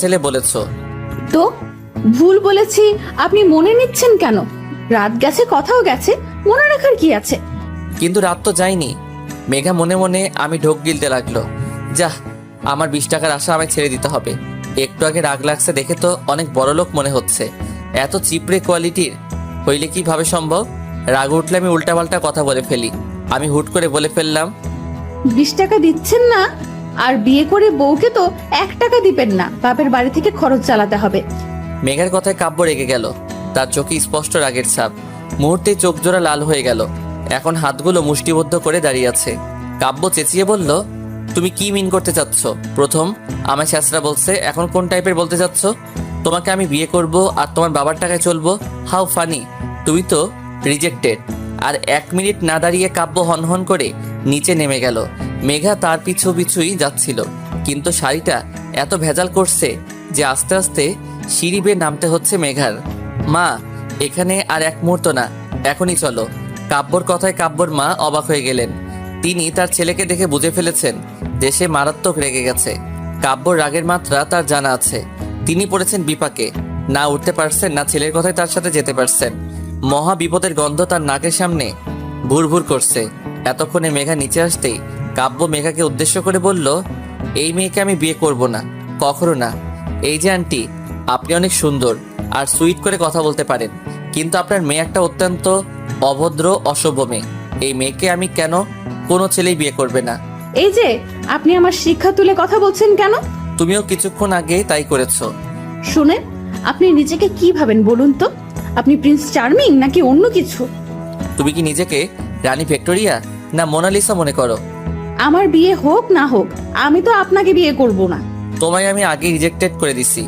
ছেলে বলেছ। তো ভুল বলেছি আপনি মনে নিচ্ছেন কেন? রাত গেছে কথাও গেছে মনে রাখার কি আছে? কিন্তু রাত তো যায়নি। মেঘা মনে মনে আমি ঢোক গিলতে লাগল। যাহ আমার বিশ টাকার আশা আমায় ছেড়ে দিতে হবে। একটু আগে রাগ লাগছে দেখে তো অনেক বড় লোক মনে হচ্ছে। এত চিপড়ে কোয়ালিটির হইলে কীভাবে সম্ভব? রাগ উঠলে আমি উল্টাপাল্টা কথা বলে ফেলি। আমি হুট করে বলে ফেললাম বিশ টাকা দিচ্ছেন না? আর বিয়ে করে বউকে তো এক টাকা দিবেন না। বাপের বাড়ি থেকে খরচ চালাতে হবে। মেঘার কথায় কাব্য রেগে গেল। তার চোখে স্পষ্ট রাগের ছাপ। মুহূর্তে চোখ জোড়া লাল হয়ে গেল। এখন হাতগুলো মুষ্টিবদ্ধ করে দাঁড়িয়ে আছে। কাব্য চেঁচিয়ে বলল, তুমি কি মিন করতে চাচ্ছ? প্রথম আমার শাস্ত্রা বলছে, এখন কোন টাইপের বলতে চাচ্ছ? তোমাকে আমি বিয়ে করব আর তোমার বাবার টাকায় চলবো? How funny. তুমি তো রিজেক্টেড। আর এক মিনিট না দাঁড়িয়ে কাব্য হনহন করে নিচে নেমে গেল। মেঘা তার পিছু পিছুই যাচ্ছিল, কিন্তু শাড়িটা এত ভেজাল করছে যে আস্তে আস্তে সিঁড়ি বেয়ে নামতে হচ্ছে মেঘার। মা, এখানে আর এক মুহূর্ত না, এখনই চলো। কাব্যর কথায় কাব্যর মা অবাক হয়ে গেলেন। তিনি তার ছেলেকে দেখে বুঝে ফেলেছেন যে সে মারাত্মক রেগে গেছে। কাব্যর রাগের মাত্রা তার জানা আছে। তিনি পড়েছেন বিপাকে। না উঠতে পারছেন, না ছেলের কথায় তার সাথে যেতে পারছেন। মহা বিপদের গন্ধ তার নাকের সামনে ভুর ভুর করছে। এতক্ষণে মেঘা নিচে আসতেই কাব্য মেঘাকে উদ্দেশ্য করে বলল এই মেয়েকে আমি বিয়ে করব না কখনো না। এই যে আন্টি আপনি অনেক সুন্দর আর সুইট করে কথা বলতে পারেন কিন্তু আপনার মেয়ে একটা অত্যন্ত অভদ্র অসভ্য মেয়ে। এই মেয়েকে আমি কেন কোনো ছেলেই বিয়ে করবে না? এই যে আপনি আমার শিক্ষা তুলে কথা বলছেন কেন? তুমিও কিছুক্ষণ আগে তাই করেছ। শুনেন আপনি নিজেকে কি ভাবেন বলুন তো? আপনি প্রিন্স চার্মিং নাকি অন্য কিছু? তুমি কি নিজেকে রানী ভিক্টোরিয়া না মোনালিসা মনে করো? আমার বিয়ে হোক না হোক, আমি তো আপনাকে বিয়ে করব না। তোমায় আমি আগে রিজেক্টেড করে দিছি।